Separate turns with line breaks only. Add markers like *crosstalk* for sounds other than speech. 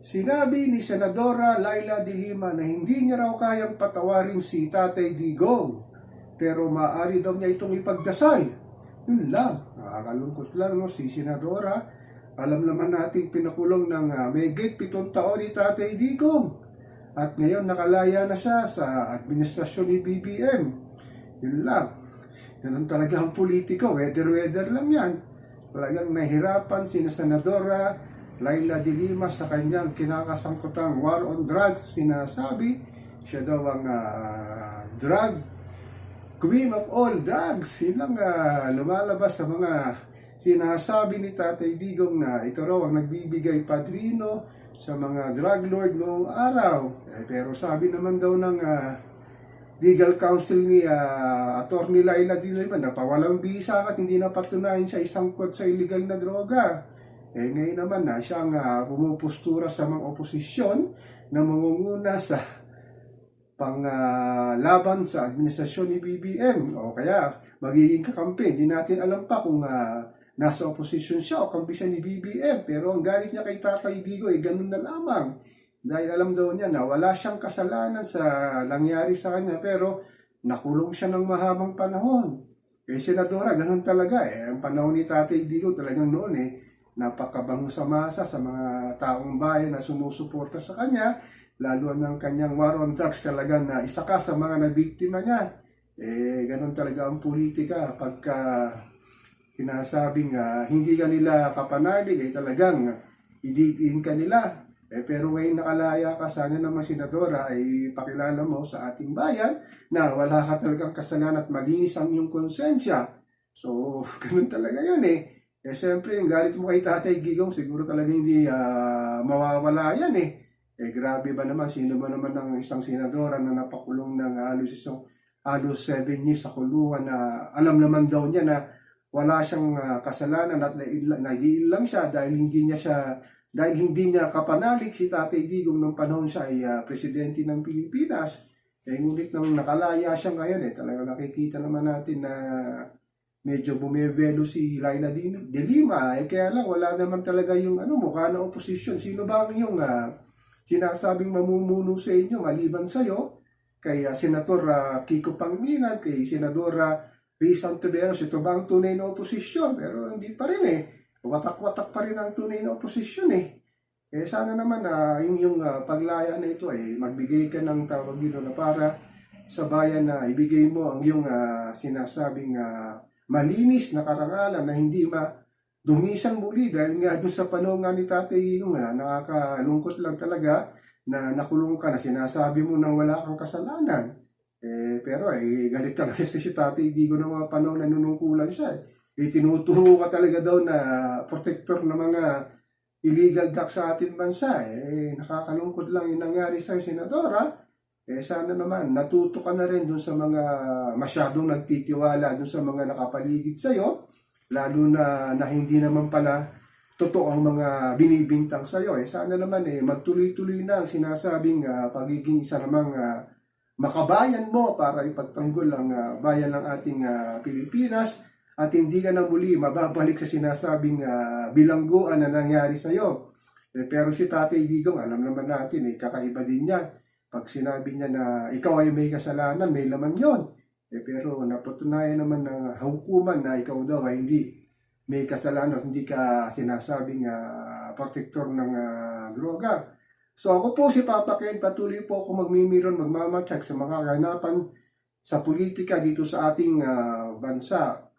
Sinabi ni Senadora Laila de Lima na hindi niya raw kayang patawarin si Tatay Digong. Pero maaari daw niya itong ipagdasal. Yun lang. Nakakalungkot lang no, si Senadora. Alam naman natin pinakulong ng uh, may pitong taon ni Tatay Digong. At ngayon nakalaya na siya sa administrasyon ni BBM. Yun lang. Ganun talaga ang politiko. Weather-weather lang yan. Talagang nahirapan si Senadora Laila de Lima sa kanyang kinakasangkutang war on drugs. Sinasabi siya daw ang ah, drug queen of all drugs. Yun lang ah, lumalabas sa mga sinasabi ni Tatay Digong na ito raw ang nagbibigay padrino sa mga drug lord noong araw. Eh, pero sabi naman daw ng ah, legal counsel ni uh, Attorney Laila de Lima na pawalang bisa at hindi napatunayan siya isang kod sa illegal na droga. Eh ngayon naman na siyang uh, pumupustura sa mga oposisyon na mangunguna sa panglaban sa administrasyon ni BBM o kaya magiging kakampi. Hindi natin alam pa kung uh, nasa oposisyon siya o kampi siya ni BBM pero ang galit niya kay Tatay Digo ay ganun na lamang. Dahil alam daw niya na wala siyang kasalanan sa nangyari sa kanya pero nakulong siya ng mahabang panahon. Eh, senadora, ganun talaga eh. Ang panahon ni Tatay Digo talagang noon eh, napakabango sa masa sa mga taong bayan na sumusuporta sa kanya, lalo ng kanyang war on drugs talaga na isa ka sa mga nabiktima niya. Eh, ganun talaga ang politika pagka sinasabing uh, hindi ka nila kapanalig, eh talagang ididiin ka nila. Eh, pero ngayon nakalaya ka, sana naman senadora ay pakilala mo sa ating bayan na wala ka talagang kasalanan at malinis ang iyong konsensya. So, *laughs* ganun talaga yun eh. Eh, siyempre, yung galit mo kay Tatay Gigong, siguro talaga hindi ah, mawawala yan eh. Eh, grabe ba naman, sino ba naman ng isang senadora na napakulong ng halos isang halos 7 years sa kulungan na alam naman daw niya na wala siyang ah, kasalanan at nag lang siya dahil hindi niya siya dahil hindi niya kapanalig si Tatay Digong nung panahon siya ay ah, presidente ng Pilipinas. Eh, ngunit nang nakalaya siya ngayon eh, talaga nakikita naman natin na medyo bumevelo si Laila de, Lima. Eh, kaya lang, wala naman talaga yung ano, mukha ng oposisyon. Sino ba ang yung uh, sinasabing mamumuno sa inyo maliban sa'yo? Kay uh, Senator uh, Kiko Pangminan, kay Senadora Rizal Tiberos, ito ba ang tunay na oposisyon? Pero hindi pa rin eh. Watak-watak pa rin ang tunay na oposisyon eh. Eh sana naman uh, yung, yung uh, paglaya na ito eh, magbigay ka ng tawag dito na para sa bayan na ibigay mo ang yung uh, sinasabing uh, malinis na karangalan na hindi madungisan muli dahil nga dun sa panahon nga ni Tatay yung nga nakakalungkot lang talaga na nakulong ka na sinasabi mo na wala kang kasalanan. Eh, pero eh, galit talaga *laughs* si Tatay Digo ng mga panahon na nunungkulan siya. Eh, tinuturo ka talaga daw na protector ng mga illegal ducks sa ating bansa. Eh, nakakalungkot lang yung nangyari sa senadora. Eh, sana naman, natuto ka na rin dun sa mga masyadong nagtitiwala dun sa mga nakapaligid sa'yo, lalo na, na hindi naman pala totoo ang mga binibintang sa'yo. Eh, sana naman eh, magtuloy-tuloy na ang sinasabing uh, pagiging isa namang uh, makabayan mo para ipagtanggol ang uh, bayan ng ating uh, Pilipinas at hindi ka na muli mababalik sa sinasabing uh, bilangguan na nangyari sa iyo. Eh, pero si Tatay Digong, alam naman natin, eh, kakaiba din yan. Pag sinabi niya na ikaw ay may kasalanan, may laman yon. Eh, pero napatunayan naman ng hukuman na ikaw daw ay hindi may kasalanan, hindi ka sinasabing uh, protector ng uh, droga. So ako po si Papa Ken, patuloy po ako magmimiron, magmamatsyag sa mga kaganapan sa politika dito sa ating uh, bansa